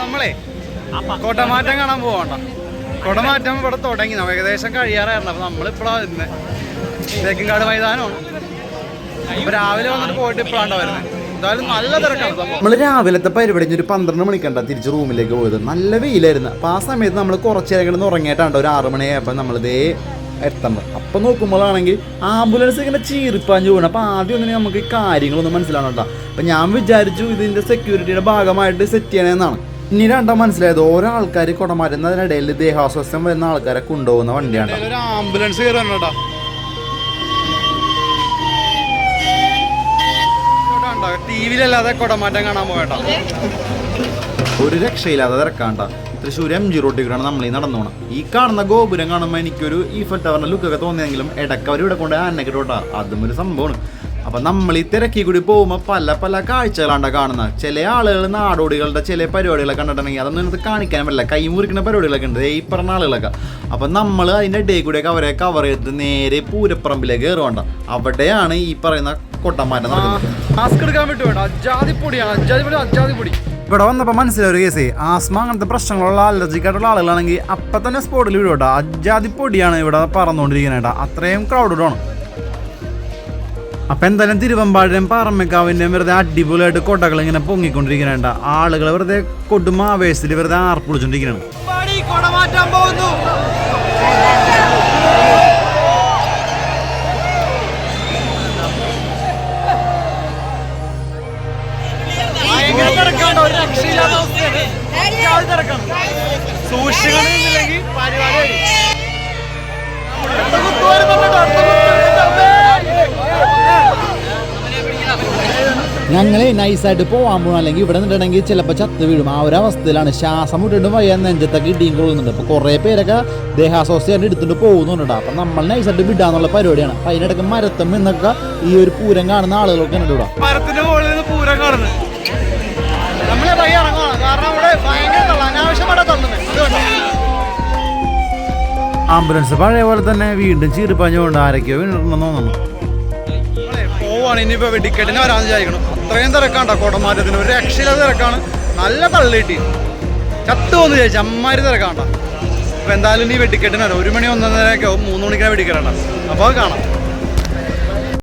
നമ്മളെ കൊടമാറ്റം കാണാൻ പോകണ്ട കൊടമാറ്റം ഇവിടെ തുടങ്ങി. നമ്മൾ ഏകദേശം കഴിയാറായിരുന്നു. അപ്പൊ നമ്മളിപ്പോഴാണ് വരുന്നത് തേക്കിൻകാട് മൈതാനമാണ്. രാവിലെ വന്നിട്ട് പോയിട്ട് ഇപ്പോഴാണ് വരുന്നത് നമ്മൾ രാവിലത്തെ പരിപാടി ഒരു പന്ത്രണ്ട് മണിക്കണ്ട തിരിച്ച് റൂമിലേക്ക് പോയത്. നല്ല വെയിലായിരുന്നു. അപ്പോൾ ആ സമയത്ത് നമ്മൾ കുറച്ച് നേരം കിടന്ന് ഉറങ്ങിയിട്ടാണ്ടോ ഒരു ആറ് മണിയായപ്പോൾ നമ്മളിതേ എത്തണം. അപ്പം നോക്കുമ്പോഴാണെങ്കിൽ ആംബുലൻസ് ഇങ്ങനെ ചീറിപ്പാഞ്ഞു പോകണം അപ്പോൾ ആദ്യം ഒന്നിനെ നമുക്ക് കാര്യങ്ങളൊന്നും മനസ്സിലാവണം കേട്ടോ. അപ്പം ഞാൻ വിചാരിച്ചു ഇതിന്റെ സെക്യൂരിറ്റിയുടെ ഭാഗമായിട്ട് സെറ്റ് ചെയ്യണമെന്നാണ് പിന്നീടാണ്ടാ മനസ്സിലായത് ഓരോ ആൾക്കാർ കുടമാറ്റുന്നതിനിടയിൽ ദേഹാസ്വസ്ഥം വരുന്ന ആൾക്കാരെ കൊണ്ടുപോകുന്ന വണ്ടിയാണ് ഒരു ആംബുലൻസ് ടി വിയിലല്ലാതെ കൊടമാറ്റം കാണാൻ പോകട്ടോ ഒരു രക്ഷയില്ലാതെ തിരക്കാണ്ട തൃശ്ശൂർ എം ജി റോട്ടിൽ കൂടെയാണ് നമ്മൾ ഈ നടന്നു പോണം ഈ കാണുന്ന ഗോപുരം കാണുമ്പോൾ എനിക്കൊരു ഈഫൽ ടവറിന്റെ ലുക്കൊക്കെ തോന്നിയെങ്കിലും ഇടയ്ക്ക് അവർ ഇവിടെ കൊണ്ട് ആനക്കിട്ടോട്ടാ അതും ഒരു സംഭവമാണ്. അപ്പം നമ്മൾ ഈ തിരക്കി കൂടി പോകുമ്പോൾ പല പല കാഴ്ചകളാണ് കാണുന്നത്. ചില ആളുകൾ നാടോടികളുടെ ചില പരിപാടികളൊക്കെ കണ്ടിട്ടുണ്ടെങ്കിൽ അതൊന്നും കാണിക്കാൻ പറ്റില്ല. കൈ മുറിക്കുന്ന പരിപാടികളൊക്കെ ഉണ്ട്. ഈ പറഞ്ഞ ആളുകളൊക്കെ. അപ്പം നമ്മൾ അതിന്റെ ഇടയിൽ കൂടെയൊക്കെ അവരെ കവർ ചെയ്ത് നേരെ പൂരപ്പറമ്പിലേക്ക് കയറുവാണ്ട അവിടെയാണ് ഈ പറയുന്ന കൊട്ടമാറ്റം നടക്കുന്നത്. മാസ്ക് എടുക്കാൻ വേണ്ട അജാതി പൊടിയാണ് അജാതി പൊടി അജാതി പൊടി ഇവിടെ വന്നപ്പോൾ മനസ്സിലൊരു കേസേ ആസ്മ അങ്ങനത്തെ പ്രശ്നങ്ങളുള്ള അലർജിക് ആയിട്ടുള്ള ആളുകളാണെങ്കിൽ അപ്പം തന്നെ സ്പോട്ടിൽ വിടും അജാതി പൊടിയാണ് ഇവിടെ പറന്നുകൊണ്ടിരിക്കുന്നത് അത്രയും ക്രൗഡഡ് ആണ്. അപ്പം എന്തായാലും തിരുവമ്പാടിനും പാറമ്മക്കാവിന്റെയും വെറുതെ അടിപൊളിയായിട്ട് കൊടകൾ ഇങ്ങനെ പൊങ്ങിക്കൊണ്ടിരിക്കുന്നുണ്ട് ആളുകൾ വെറുതെ കൊടുമാവേശത്തിൽ വെറുതെ ആർപ്പൊളിച്ചോണ്ടിരിക്കുകയാണ് കൊടമാറ്റാൻ പോകുന്നു ഭയങ്കര തിരക്കാണ് ഒരു രക്ഷയില്ലാത്ത അവസ്ഥയാണ് അജാതി തിരക്കാണ് സൂക്ഷിക്കണമെന്നില്ലെങ്കിൽ പരിപാടി ഞങ്ങളെ നൈസായിട്ട് പോകാൻ പോകണം അല്ലെങ്കിൽ ഇവിടെ നിന്നിട്ടുണ്ടെങ്കിൽ ചിലപ്പോൾ ചത്ത് വീഴും. ആ ഒരു അവസ്ഥയിലാണ്. ശ്വാസം വിട്ടിട്ട് വയ്യ നെഞ്ചത്തൊക്കെ ഇടിയും കൊള്ളുന്നുണ്ട്. അപ്പോൾ കുറേ പേരൊക്കെ ദേഹാസ്വാസ്ഥയായിട്ട് എടുത്തിട്ട് പോകുന്നുണ്ട്. അപ്പം നമ്മൾ നൈസായിട്ട് വിടാന്നുള്ള പരിപാടിയാണ്. അപ്പം അതിനിടയ്ക്ക് മരത്തം എന്നൊക്കെ ഈ ഒരു പൂരം കാണുന്ന ആളുകളൊക്കെ ഉണ്ട് ഇവിടെ. മരത്തിന്റെ മുകളിൽ നിന്ന് പൂരം കാണുന്നത്. ആംബുലൻസ്. പഴയ പോലെ തന്നെ വീണ്ടും ചീറിപ്പാഞ്ഞുകൊണ്ട് ആരൊക്കെയോ വീണിട്ടുണ്ടെന്ന് തോന്നുന്നു. പോവാണ്. ഇനിയിപ്പോ വെടിക്കെട്ടിന് വരാൻ വിചാരിക്കണം അത്രയും തിരക്കാണ്ടോ കോട്ടമാറ്റത്തിന് ഒരു രക്ഷയില്ലാത്ത തിരക്കാണ്. നല്ല തള്ളിട്ടി ചത്തു വന്ന് ചേച്ചി അമ്മാരി തിരക്കാണ്ട അപ്പൊ എന്തായാലും നീ വെടിക്കെട്ടിന് വരാം. ഒരു മണി ഒന്നരയൊക്കെ മൂന്ന് മണിക്കാണ് വെടിക്കെട്ടണ്ട അപ്പോൾ കാണാം.